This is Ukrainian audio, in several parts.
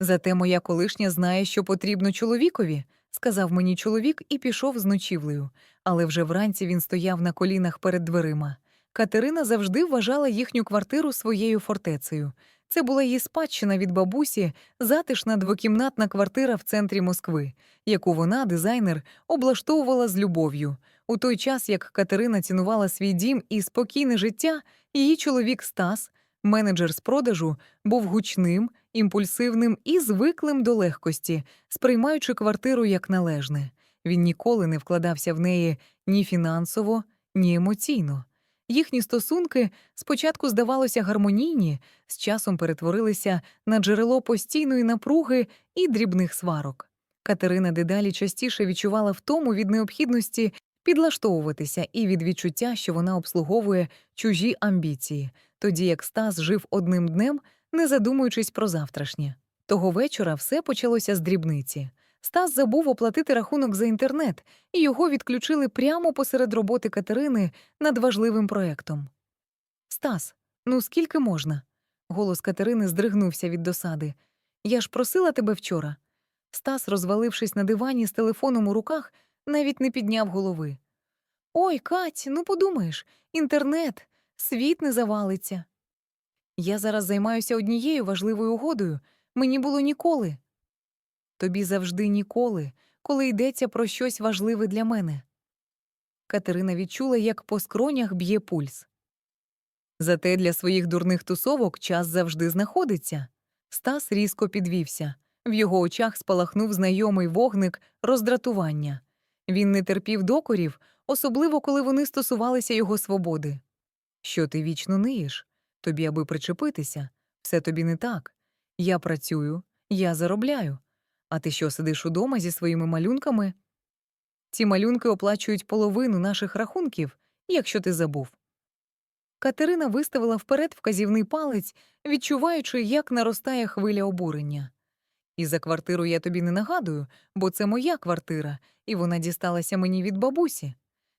Зате моя колишня знає, що потрібно чоловікові, сказав мені чоловік і пішов з ночівлею. Але вже вранці він стояв на колінах перед дверима. Катерина завжди вважала їхню квартиру своєю фортецею. Це була її спадщина від бабусі, затишна двокімнатна квартира в центрі Москви, яку вона, дизайнер, облаштовувала з любов'ю. У той час, як Катерина цінувала свій дім і спокійне життя, її чоловік Стас, менеджер з продажу, був гучним, імпульсивним і звиклим до легкості, сприймаючи квартиру як належне. Він ніколи не вкладався в неї ні фінансово, ні емоційно. Їхні стосунки спочатку здавалося гармонійні, з часом перетворилися на джерело постійної напруги і дрібних сварок. Катерина дедалі частіше відчувала втому від необхідності підлаштовуватися і від відчуття, що вона обслуговує чужі амбіції, тоді як Стас жив одним днем, не задумуючись про завтрашнє. Того вечора все почалося з дрібниці. Стас забув оплатити рахунок за інтернет, і його відключили прямо посеред роботи Катерини над важливим проектом. Стас, ну скільки можна? Голос Катерини здригнувся від досади. Я ж просила тебе вчора. Стас, розвалившись на дивані з телефоном у руках, навіть не підняв голови. Ой, Кать, ну подумаєш, інтернет, світ не завалиться. Я зараз займаюся однією важливою угодою. Мені було ніколи. Тобі завжди ніколи, коли йдеться про щось важливе для мене. Катерина відчула, як по скронях б'є пульс. Зате для своїх дурних тусовок час завжди знаходиться. Стас різко підвівся. В його очах спалахнув знайомий вогник роздратування. Він не терпів докорів, особливо коли вони стосувалися його свободи. Що ти вічно ниєш? Тобі, аби причепитися, все тобі не так. Я працюю, я заробляю. А ти що сидиш удома зі своїми малюнками? Ці малюнки оплачують половину наших рахунків, якщо ти забув. Катерина виставила вперед вказівний палець, відчуваючи, як наростає хвиля обурення. І за квартиру я тобі не нагадую, бо це моя квартира, і вона дісталася мені від бабусі.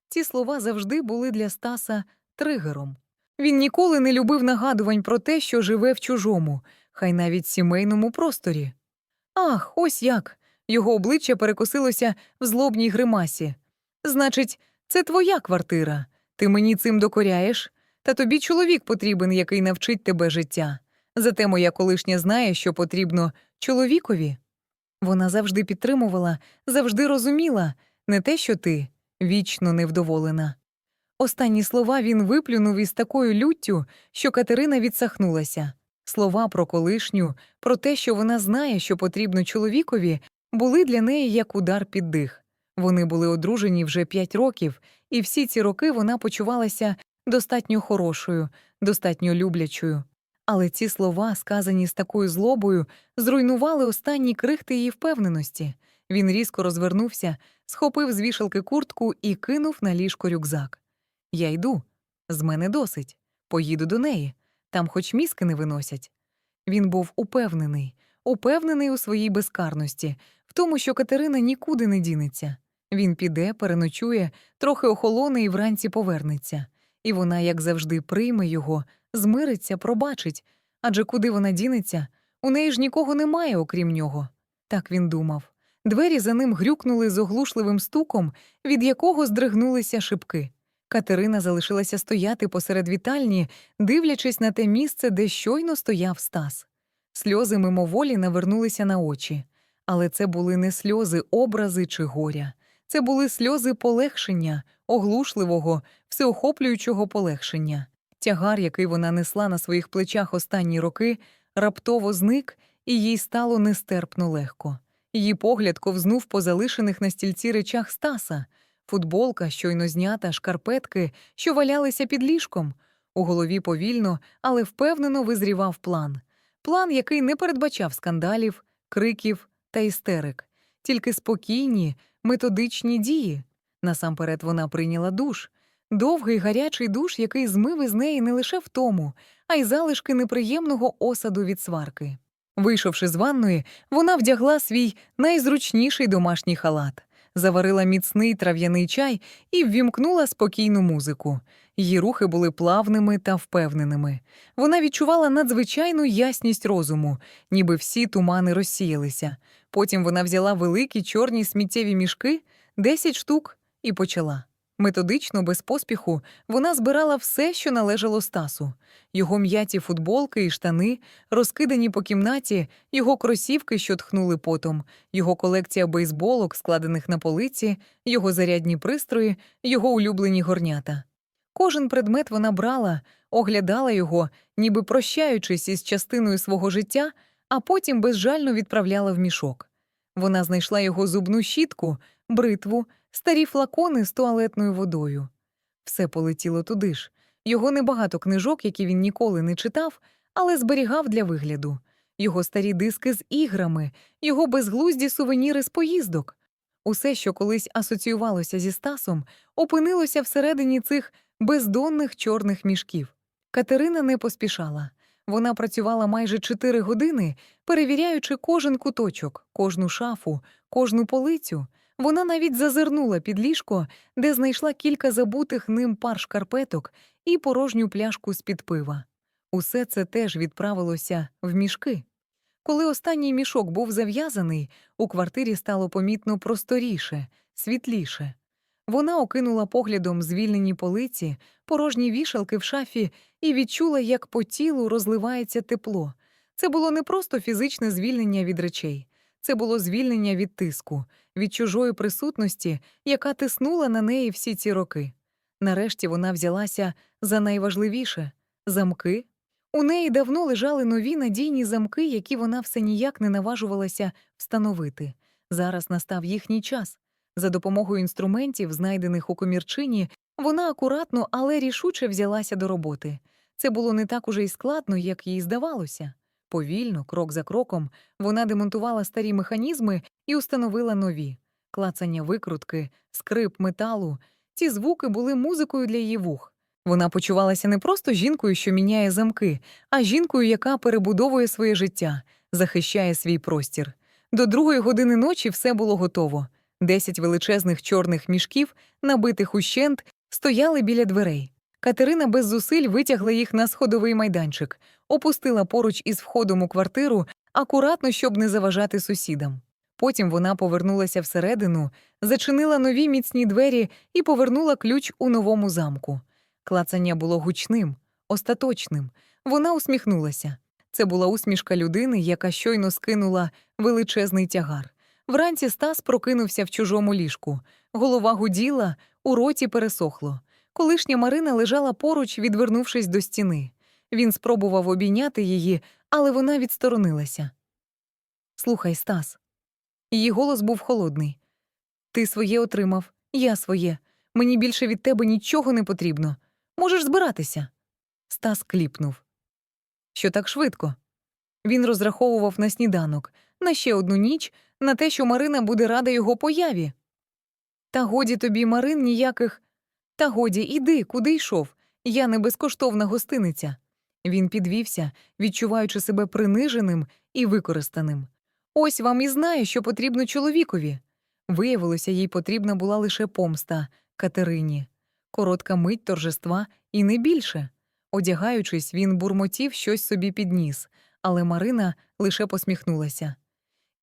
Ці слова завжди були для Стаса тригером. Він ніколи не любив нагадувань про те, що живе в чужому, хай навіть сімейному просторі. Ах, ось як. Його обличчя перекосилося в злобній гримасі. Значить, це твоя квартира. Ти мені цим докоряєш, та тобі чоловік потрібен, який навчить тебе життя. Зате моя колишня знає, що потрібно чоловікові. Вона завжди підтримувала, завжди розуміла не те, що ти вічно невдоволена. Останні слова він виплюнув із такою люттю, що Катерина відсахнулася. Слова про колишню, про те, що вона знає, що потрібно чоловікові, були для неї як удар під дих. Вони були одружені вже п'ять років, і всі ці роки вона почувалася достатньо хорошою, достатньо люблячою. Але ці слова, сказані з такою злобою, зруйнували останні крихти її впевненості. Він різко розвернувся, схопив з вішалки куртку і кинув на ліжко рюкзак. Я йду. З мене досить. Поїду до неї. Там хоч мізки не виносять. Він був упевнений, упевнений у своїй безкарності, в тому, що Катерина нікуди не дінеться. Він піде, переночує, трохи охолоне і вранці повернеться. І вона, як завжди, прийме його, змириться, пробачить. Адже куди вона дінеться? У неї ж нікого немає, окрім нього. Так він думав. Двері за ним грюкнули з оглушливим стуком, від якого здригнулися шибки. Катерина залишилася стояти посеред вітальні, дивлячись на те місце, де щойно стояв Стас. Сльози мимоволі навернулися на очі. Але це були не сльози образи чи горя. Це були сльози полегшення, оглушливого, всеохоплюючого полегшення. Тягар, який вона несла на своїх плечах останні роки, раптово зник, і їй стало нестерпно легко. Її погляд ковзнув по залишених на стільці речах Стаса футболка, щойно знята, шкарпетки, що валялися під ліжком. У голові повільно, але впевнено визрівав план. План, який не передбачав скандалів, криків та істерик, тільки спокійні, методичні дії. Насамперед вона прийняла душ. Довгий гарячий душ, який змив із неї не лише втому, а й залишки неприємного осаду від сварки. Вийшовши з ванної, вона вдягла свій найзручніший домашній халат. Заварила міцний трав'яний чай і ввімкнула спокійну музику. Її рухи були плавними та впевненими. Вона відчувала надзвичайну ясність розуму, ніби всі тумани розсіялися. Потім вона взяла великі чорні сміттєві мішки, десять штук, і почала. Методично, без поспіху, вона збирала все, що належало Стасу: його м'яті футболки і штани, розкидані по кімнаті, його кросівки, що тхнули потом, його колекція бейсболок, складених на полиці, його зарядні пристрої, його улюблені горнята. Кожен предмет вона брала, оглядала його, ніби прощаючись із частиною свого життя, а потім безжально відправляла в мішок. Вона знайшла його зубну щітку, бритву, старі флакони з туалетною водою. Все полетіло туди ж. Його небагато книжок, які він ніколи не читав, але зберігав для вигляду, його старі диски з іграми, його безглузді сувеніри з поїздок. Усе, що колись асоціювалося зі Стасом, опинилося всередині цих бездонних чорних мішків. Катерина не поспішала. Вона працювала майже чотири години, перевіряючи кожен куточок, кожну шафу, кожну полицю. Вона навіть зазирнула під ліжко, де знайшла кілька забутих ним пар шкарпеток і порожню пляшку з-під пива. Усе це теж відправилося в мішки. Коли останній мішок був зав'язаний, у квартирі стало помітно просторіше, світліше. Вона окинула поглядом звільнені полиці, порожні вішалки в шафі і відчула, як по тілу розливається тепло. Це було не просто фізичне звільнення від речей, це було звільнення від тиску, від чужої присутності, яка тиснула на неї всі ці роки. Нарешті вона взялася за найважливіше замки. У неї давно лежали нові надійні замки, які вона все ніяк не наважувалася встановити. Зараз настав їхній час. За допомогою інструментів, знайдених у комірчині, вона акуратно, але рішуче взялася до роботи. Це було не так уже й складно, як їй здавалося. Повільно, крок за кроком, вона демонтувала старі механізми і установила нові клацання викрутки, скрип металу. Ці звуки були музикою для її вух. Вона почувалася не просто жінкою, що міняє замки, а жінкою, яка перебудовує своє життя, захищає свій простір. До другої години ночі все було готово. Десять величезних чорних мішків, набитих ущент, стояли біля дверей. Катерина без зусиль витягла їх на сходовий майданчик, опустила поруч із входом у квартиру, акуратно, щоб не заважати сусідам. Потім вона повернулася всередину, зачинила нові міцні двері і повернула ключ у новому замку. Клацання було гучним, остаточним. Вона усміхнулася. Це була усмішка людини, яка щойно скинула величезний тягар. Вранці Стас прокинувся в чужому ліжку. Голова гуділа, у роті пересохло. Колишня Марина лежала поруч, відвернувшись до стіни. Він спробував обійняти її, але вона відсторонилася. Слухай, Стас. Її голос був холодний. Ти своє отримав, я своє. Мені більше від тебе нічого не потрібно. Можеш збиратися. Стас кліпнув. Що так швидко? Він розраховував на сніданок, на ще одну ніч, на те, що Марина буде рада його появі. Та годі тобі, Марин, ніяких. Та годі, іди, куди йшов. Я не безкоштовна гостиниця. Він підвівся, відчуваючи себе приниженим і використаним. Ось вам і знає, що потрібно чоловікові. Виявилося, їй потрібна була лише помста Катерині. Коротка мить торжества і не більше. Одягаючись, він бурмотів щось собі підніс, але Марина лише посміхнулася.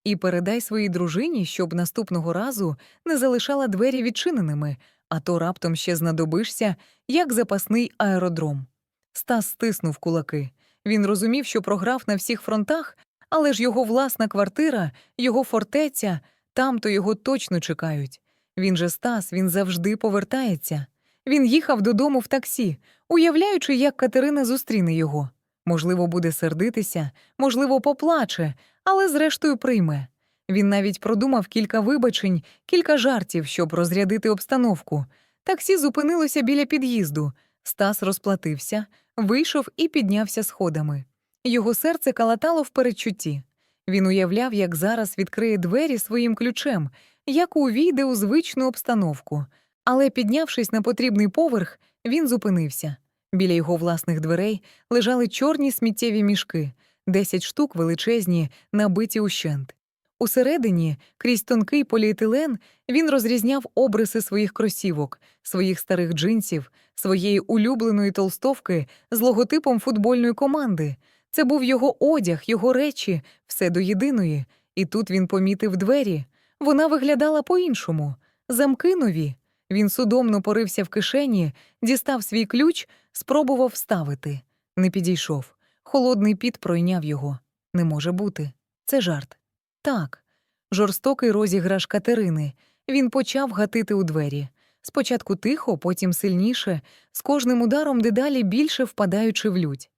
І передай своїй дружині, щоб наступного разу не залишала двері відчиненими, а то раптом ще знадобишся, як запасний аеродром. Стас стиснув кулаки. Він розумів, що програв на всіх фронтах, але ж його власна квартира, його фортеця, там то його точно чекають. Він же Стас, він завжди повертається. Він їхав додому в таксі, уявляючи, як Катерина зустріне його. Можливо, буде сердитися, можливо, поплаче, але зрештою прийме. Він навіть продумав кілька вибачень, кілька жартів, щоб розрядити обстановку. Таксі зупинилося біля під'їзду. Стас розплатився, вийшов і піднявся сходами. Його серце калатало в передчутті. Він уявляв, як зараз відкриє двері своїм ключем, як увійде у звичну обстановку. Але, піднявшись на потрібний поверх, він зупинився. Біля його власних дверей лежали чорні сміттєві мішки, десять штук величезні, набиті ущент. Усередині, крізь тонкий поліетилен, він розрізняв обриси своїх кросівок, своїх старих джинсів, своєї улюбленої толстовки з логотипом футбольної команди. Це був його одяг, його речі, все до єдиної. І тут він помітив двері. Вона виглядала по-іншому. Замки нові. Він судомно порився в кишені, дістав свій ключ, спробував вставити. Не підійшов. Холодний піт пройняв його. Не може бути. Це жарт. Так. Жорстокий розіграш Катерини. Він почав гатити у двері. Спочатку тихо, потім сильніше, з кожним ударом дедалі більше впадаючи в лють.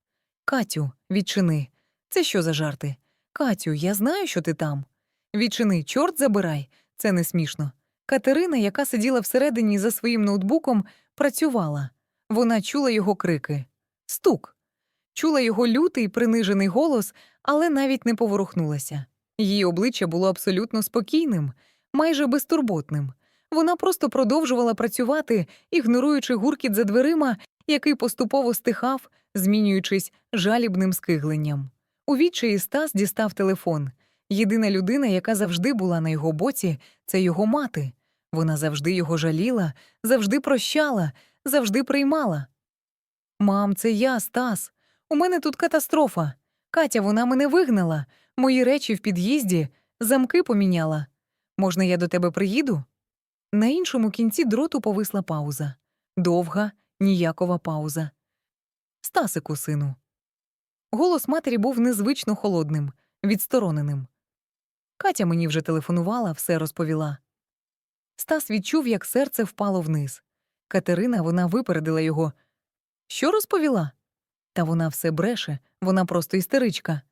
Катю, відчини. Це що за жарти? Катю, я знаю, що ти там. Відчини, чорт забирай. Це не смішно. Катерина, яка сиділа всередині за своїм ноутбуком, працювала. Вона чула його крики. Стук. Чула його лютий, принижений голос, але навіть не поворухнулася. Її обличчя було абсолютно спокійним, майже безтурботним. Вона просто продовжувала працювати, ігноруючи гуркіт за дверима, який поступово стихав, змінюючись жалібним скигленням. У відчаї Стас дістав телефон. Єдина людина, яка завжди була на його боці, це його мати. Вона завжди його жаліла, завжди прощала, завжди приймала. Мам, це я, Стас. У мене тут катастрофа. Катя, вона мене вигнала, мої речі в під'їзді, замки поміняла. Можна, я до тебе приїду? На іншому кінці дроту повисла пауза. Довга, ніякова пауза. Стасику, сину. Голос матері був незвично холодним, відстороненим. Катя мені вже телефонувала, все розповіла. Стас відчув, як серце впало вниз. Катерина вона випередила його. Що розповіла? Та вона все бреше, вона просто істеричка.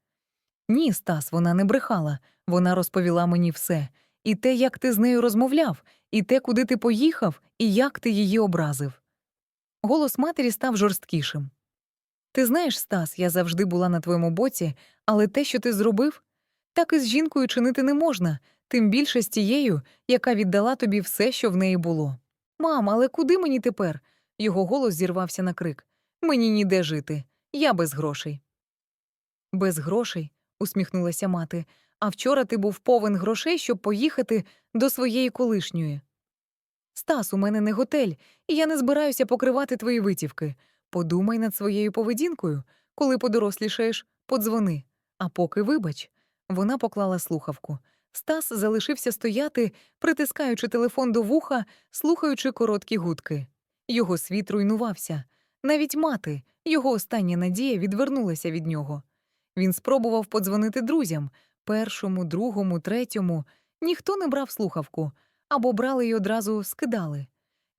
Ні, Стас, вона не брехала. Вона розповіла мені все. І те, як ти з нею розмовляв, і те, куди ти поїхав, і як ти її образив. Голос матері став жорсткішим. Ти знаєш, Стас, я завжди була на твоєму боці, але те, що ти зробив, так і з жінкою чинити не можна, тим більше з тією, яка віддала тобі все, що в неї було. Мам, але куди мені тепер? Його голос зірвався на крик. Мені ніде жити. Я без грошей. Без грошей, усміхнулася мати. А вчора ти був повен грошей, щоб поїхати до своєї колишньої. Стас, у мене не готель, і я не збираюся покривати твої витівки. Подумай над своєю поведінкою. Коли подорослішаєш, подзвони. А поки вибач. Вона поклала слухавку. Стас залишився стояти, притискаючи телефон до вуха, слухаючи короткі гудки. Його світ руйнувався. Навіть мати, його остання надія відвернулася від нього. Він спробував подзвонити друзям першому, другому, третьому. Ніхто не брав слухавку або брали й одразу скидали.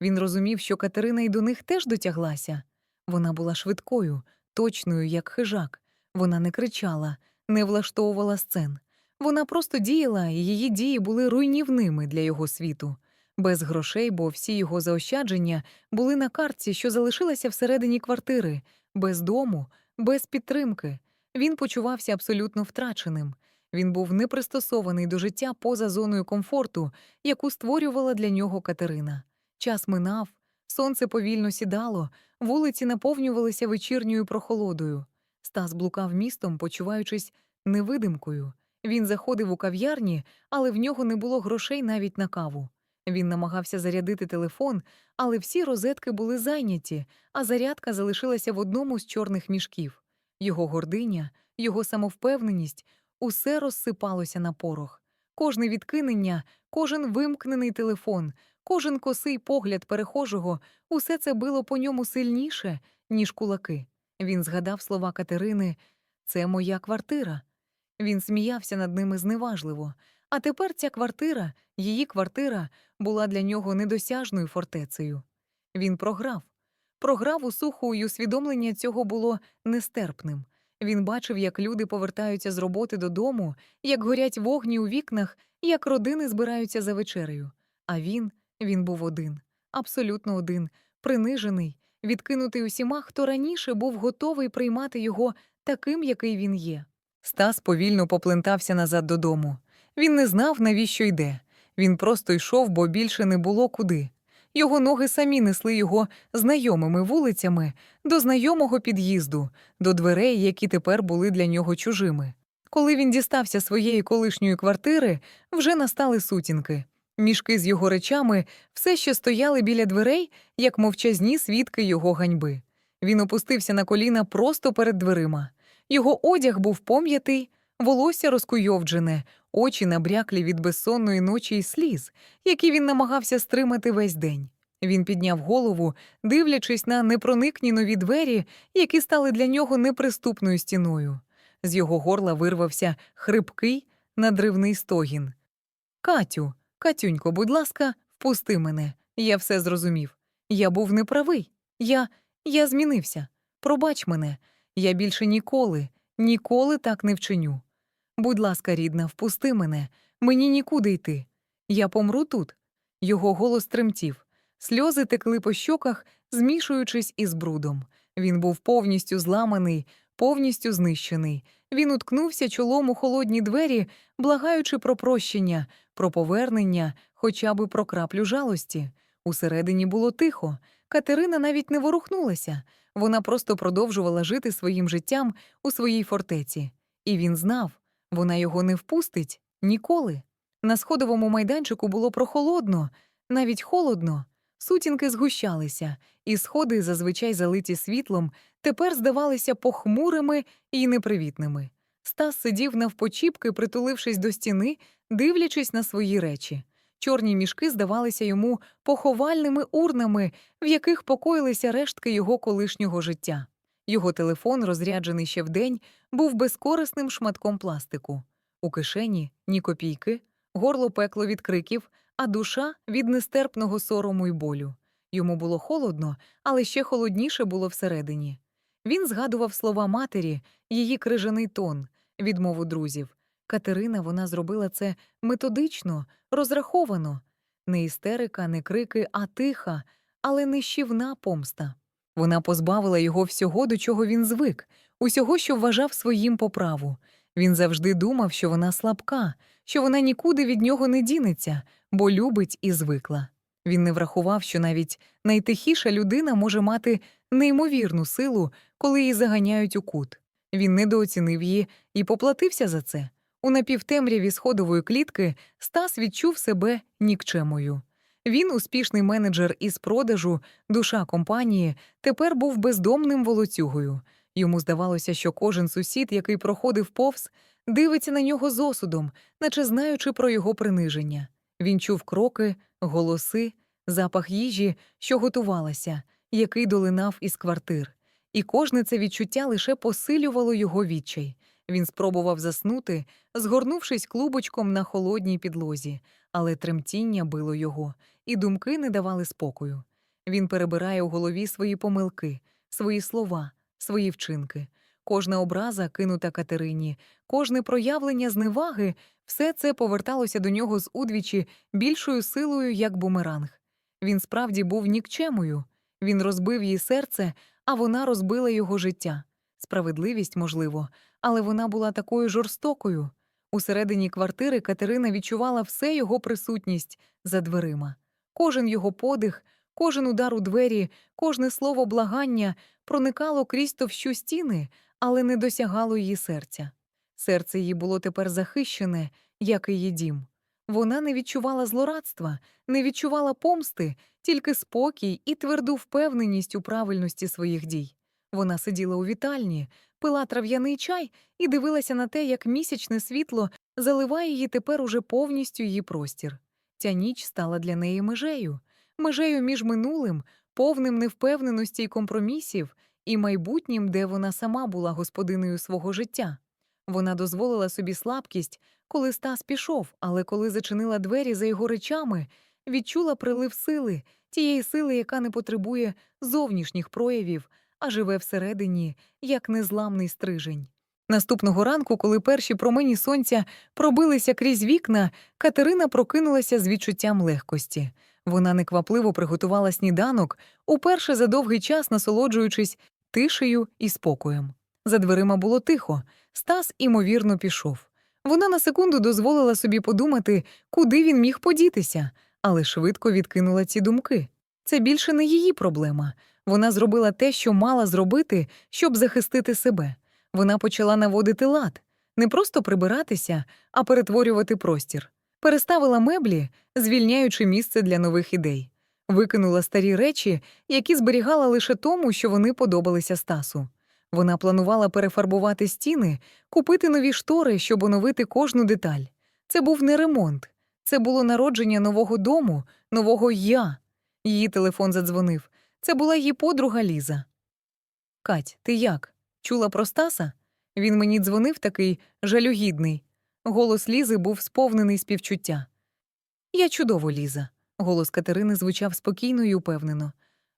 Він розумів, що Катерина й до них теж дотяглася. Вона була швидкою, точною, як хижак. Вона не кричала, не влаштовувала сцен. Вона просто діяла, і її дії були руйнівними для його світу. Без грошей, бо всі його заощадження були на картці, що залишилася всередині квартири, без дому, без підтримки. Він почувався абсолютно втраченим. Він був непристосований до життя поза зоною комфорту, яку створювала для нього Катерина. Час минав, сонце повільно сідало, вулиці наповнювалися вечірньою прохолодою. Стас блукав містом, почуваючись невидимкою. Він заходив у кав'ярні, але в нього не було грошей навіть на каву. Він намагався зарядити телефон, але всі розетки були зайняті, а зарядка залишилася в одному з чорних мішків. Його гординя, його самовпевненість усе розсипалося на порох. Кожне відкинення, кожен вимкнений телефон, кожен косий погляд перехожого усе це било по ньому сильніше, ніж кулаки. Він згадав слова Катерини це моя квартира. Він сміявся над ними зневажливо. А тепер ця квартира, її квартира, була для нього недосяжною фортецею. Він програв. Програв у суху, і усвідомлення цього було нестерпним. Він бачив, як люди повертаються з роботи додому, як горять вогні у вікнах, як родини збираються за вечерею. А він, він був один, абсолютно один, принижений, відкинутий усіма, хто раніше був готовий приймати його таким, який він є. Стас повільно поплентався назад додому. Він не знав, навіщо йде. Він просто йшов, бо більше не було куди. Його ноги самі несли його знайомими вулицями до знайомого під'їзду, до дверей, які тепер були для нього чужими. Коли він дістався своєї колишньої квартири, вже настали сутінки. Мішки з його речами все ще стояли біля дверей, як мовчазні свідки його ганьби. Він опустився на коліна просто перед дверима. Його одяг був пом'ятий, волосся розкуйовджене, очі набряклі від безсонної ночі і сліз, які він намагався стримати весь день. Він підняв голову, дивлячись на непроникні нові двері, які стали для нього неприступною стіною. З його горла вирвався хрипкий, надривний стогін. Катю, Катюнько, будь ласка, впусти мене. Я все зрозумів. Я був неправий. Я. я змінився. Пробач мене. Я більше ніколи, ніколи так не вчиню. Будь ласка, рідна, впусти мене. Мені нікуди йти. Я помру тут. Його голос тремтів. Сльози текли по щоках, змішуючись із брудом. Він був повністю зламаний, повністю знищений. Він уткнувся чолом у холодні двері, благаючи про прощення, про повернення, хоча би про краплю жалості. Усередині було тихо. Катерина навіть не ворухнулася. Вона просто продовжувала жити своїм життям у своїй фортеці. І він знав, вона його не впустить ніколи. На сходовому майданчику було прохолодно, навіть холодно. Сутінки згущалися, і сходи, зазвичай залиті світлом, тепер здавалися похмурими і непривітними. Стас сидів навпочіпки, притулившись до стіни, дивлячись на свої речі. Чорні мішки здавалися йому поховальними урнами, в яких покоїлися рештки його колишнього життя. Його телефон, розряджений ще вдень, був безкорисним шматком пластику. У кишені ні копійки, горло пекло від криків, а душа від нестерпного сорому й болю. Йому було холодно, але ще холодніше було всередині. Він згадував слова матері, її крижаний тон, відмову друзів. Катерина вона зробила це методично, розраховано. Не істерика, не крики, а тиха, але нищівна помста. Вона позбавила його всього, до чого він звик, усього, що вважав своїм по праву. Він завжди думав, що вона слабка, що вона нікуди від нього не дінеться, бо любить і звикла. Він не врахував, що навіть найтихіша людина може мати неймовірну силу, коли її заганяють у кут. Він недооцінив її і поплатився за це. У напівтемряві сходової клітки Стас відчув себе нікчемою. Він, успішний менеджер із продажу, душа компанії, тепер був бездомним волоцюгою. Йому здавалося, що кожен сусід, який проходив повз, дивиться на нього з осудом, наче знаючи про його приниження. Він чув кроки, голоси, запах їжі, що готувалася, який долинав із квартир. І кожне це відчуття лише посилювало його відчай. Він спробував заснути, згорнувшись клубочком на холодній підлозі, але тремтіння било його, і думки не давали спокою. Він перебирає у голові свої помилки, свої слова, свої вчинки. Кожна образа, кинута Катерині, кожне проявлення зневаги, все це поверталося до нього з удвічі більшою силою, як бумеранг. Він справді був нікчемою. Він розбив їй серце, а вона розбила його життя. Справедливість, можливо, але вона була такою жорстокою. Усередині квартири Катерина відчувала все його присутність за дверима. Кожен його подих, кожен удар у двері, кожне слово благання проникало крізь товщу стіни, але не досягало її серця. Серце її було тепер захищене, як і її дім. Вона не відчувала злорадства, не відчувала помсти, тільки спокій і тверду впевненість у правильності своїх дій. Вона сиділа у вітальні, пила трав'яний чай і дивилася на те, як місячне світло заливає її тепер уже повністю її простір. Ця ніч стала для неї межею, межею між минулим, повним невпевненості й компромісів, і майбутнім, де вона сама була господиною свого життя. Вона дозволила собі слабкість, коли Стас пішов, але коли зачинила двері за його речами, відчула прилив сили, тієї сили, яка не потребує зовнішніх проявів, а живе всередині, як незламний стрижень. Наступного ранку, коли перші промені сонця пробилися крізь вікна, Катерина прокинулася з відчуттям легкості. Вона неквапливо приготувала сніданок, уперше за довгий час насолоджуючись тишею і спокоєм. За дверима було тихо, Стас, імовірно, пішов. Вона на секунду дозволила собі подумати, куди він міг подітися, але швидко відкинула ці думки. Це більше не її проблема. Вона зробила те, що мала зробити, щоб захистити себе. Вона почала наводити лад. не просто прибиратися, а перетворювати простір. Переставила меблі, звільняючи місце для нових ідей. Викинула старі речі, які зберігала лише тому, що вони подобалися Стасу. Вона планувала перефарбувати стіни, купити нові штори, щоб оновити кожну деталь. Це був не ремонт, це було народження нового дому, нового я. Її телефон задзвонив. Це була її подруга Ліза. Кать, ти як? Чула про Стаса? Він мені дзвонив такий жалюгідний. Голос Лізи був сповнений співчуття. Я чудово, Ліза. Голос Катерини звучав спокійно і упевнено.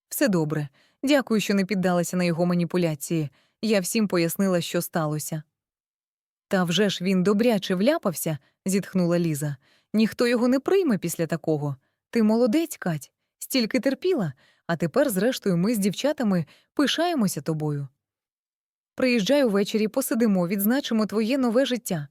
Все добре. Дякую, що не піддалася на його маніпуляції. Я всім пояснила, що сталося. Та вже ж він добряче вляпався, зітхнула Ліза. Ніхто його не прийме після такого. Ти молодець, Кать, стільки терпіла, а тепер, зрештою, ми з дівчатами пишаємося тобою. Приїжджай увечері, посидимо, відзначимо твоє нове життя.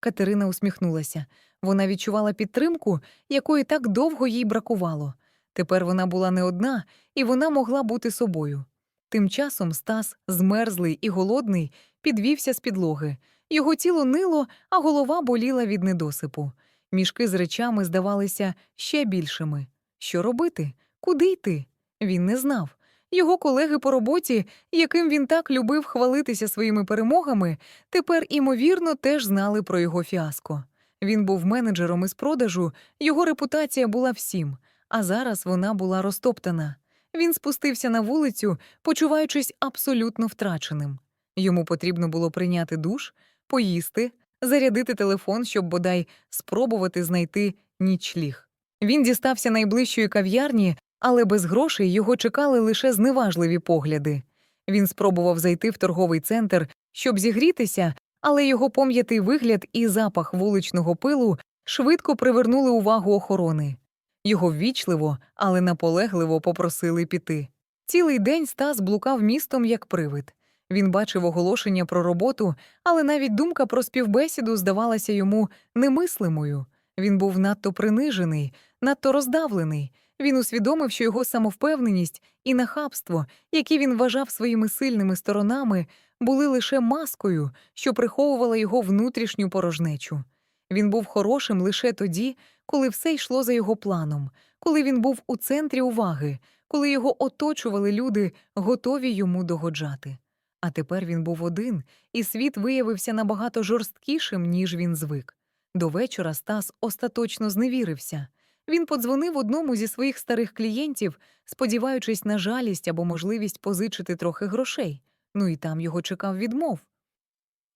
Катерина усміхнулася. Вона відчувала підтримку, якої так довго їй бракувало. Тепер вона була не одна, і вона могла бути собою. Тим часом Стас, змерзлий і голодний, підвівся з підлоги. Його тіло нило, а голова боліла від недосипу. Мішки з речами здавалися ще більшими. Що робити? Куди йти? Він не знав. Його колеги по роботі, яким він так любив хвалитися своїми перемогами, тепер, імовірно, теж знали про його фіаско. Він був менеджером із продажу, його репутація була всім, а зараз вона була розтоптана. Він спустився на вулицю, почуваючись абсолютно втраченим. Йому потрібно було прийняти душ, поїсти, зарядити телефон, щоб бодай спробувати знайти нічліг. Він дістався найближчої кав'ярні, але без грошей його чекали лише зневажливі погляди. Він спробував зайти в торговий центр, щоб зігрітися, але його пом'ятий вигляд і запах вуличного пилу швидко привернули увагу охорони. Його ввічливо, але наполегливо попросили піти. Цілий день Стас блукав містом як привид. Він бачив оголошення про роботу, але навіть думка про співбесіду здавалася йому немислимою. Він був надто принижений, надто роздавлений. Він усвідомив, що його самовпевненість і нахабство, які він вважав своїми сильними сторонами, були лише маскою, що приховувала його внутрішню порожнечу. Він був хорошим лише тоді, коли все йшло за його планом, коли він був у центрі уваги, коли його оточували люди, готові йому догоджати. А тепер він був один, і світ виявився набагато жорсткішим, ніж він звик. До вечора Стас остаточно зневірився. Він подзвонив одному зі своїх старих клієнтів, сподіваючись на жалість або можливість позичити трохи грошей. Ну і там його чекав відмов.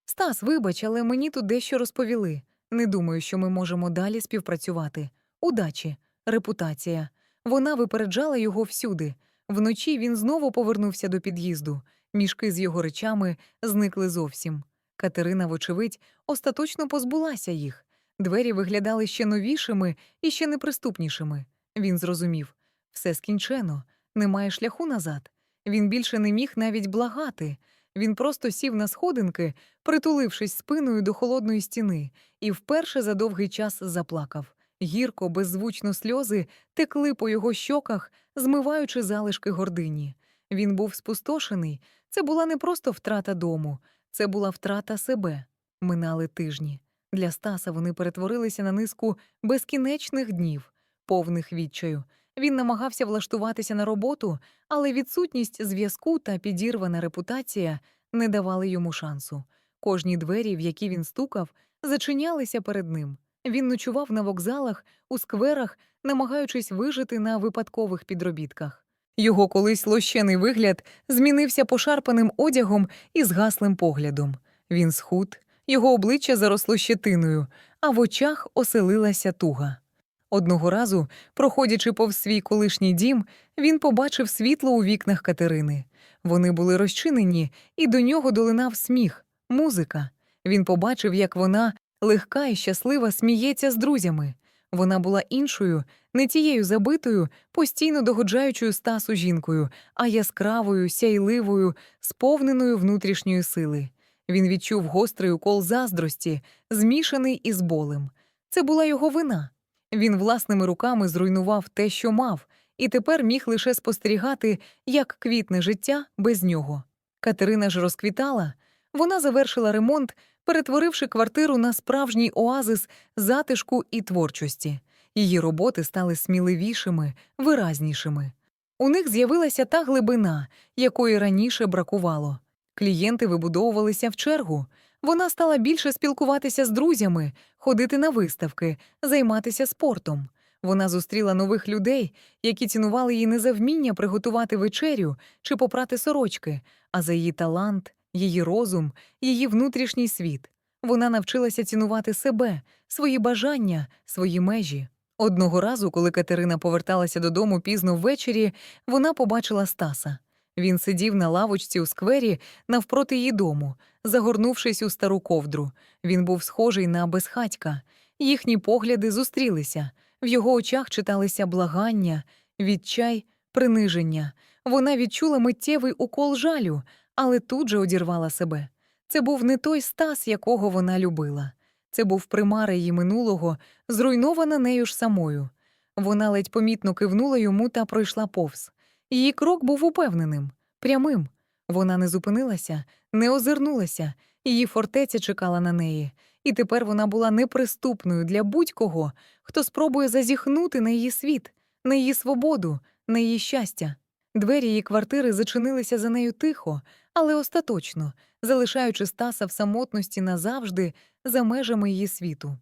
Стас, вибач, але мені тут дещо розповіли. Не думаю, що ми можемо далі співпрацювати. Удачі, репутація. Вона випереджала його всюди. Вночі він знову повернувся до під'їзду. Мішки з його речами зникли зовсім. Катерина, вочевидь, остаточно позбулася їх. Двері виглядали ще новішими і ще неприступнішими. Він зрозумів все скінчено, немає шляху назад. Він більше не міг навіть благати. Він просто сів на сходинки, притулившись спиною до холодної стіни, і вперше за довгий час заплакав. Гірко, беззвучно сльози текли по його щоках, змиваючи залишки гордині. Він був спустошений. Це була не просто втрата дому, це була втрата себе. Минали тижні. Для Стаса вони перетворилися на низку безкінечних днів, повних відчаю. Він намагався влаштуватися на роботу, але відсутність зв'язку та підірвана репутація не давали йому шансу. Кожні двері, в які він стукав, зачинялися перед ним. Він ночував на вокзалах, у скверах, намагаючись вижити на випадкових підробітках. Його колись лощений вигляд змінився пошарпаним одягом і згаслим поглядом. Він схуд, його обличчя заросло щетиною, а в очах оселилася туга. Одного разу, проходячи повз свій колишній дім, він побачив світло у вікнах Катерини. Вони були розчинені, і до нього долинав сміх, музика. Він побачив, як вона, легка і щаслива, сміється з друзями. Вона була іншою, не тією забитою, постійно догоджаючою стасу жінкою, а яскравою, сяйливою, сповненою внутрішньої сили. Він відчув гострий укол заздрості, змішаний із болем. Це була його вина. Він власними руками зруйнував те, що мав, і тепер міг лише спостерігати, як квітне життя без нього. Катерина ж розквітала. Вона завершила ремонт, перетворивши квартиру на справжній оазис затишку і творчості. Її роботи стали сміливішими, виразнішими. У них з'явилася та глибина, якої раніше бракувало. Клієнти вибудовувалися в чергу. Вона стала більше спілкуватися з друзями, ходити на виставки, займатися спортом. Вона зустріла нових людей, які цінували її не за вміння приготувати вечерю чи попрати сорочки, а за її талант, її розум, її внутрішній світ. Вона навчилася цінувати себе, свої бажання, свої межі. Одного разу, коли Катерина поверталася додому пізно ввечері, вона побачила Стаса. Він сидів на лавочці у сквері навпроти її дому, загорнувшись у стару ковдру. Він був схожий на безхатька. Їхні погляди зустрілися. В його очах читалися благання, відчай, приниження. Вона відчула миттєвий укол жалю, але тут же одірвала себе. Це був не той Стас, якого вона любила. Це був примара її минулого, зруйнована нею ж самою. Вона ледь помітно кивнула йому та пройшла повз. Її крок був упевненим, прямим. Вона не зупинилася, не озирнулася, її фортеця чекала на неї, і тепер вона була неприступною для будь-кого, хто спробує зазіхнути на її світ, на її свободу, на її щастя. Двері її квартири зачинилися за нею тихо, але остаточно, залишаючи Стаса в самотності назавжди за межами її світу.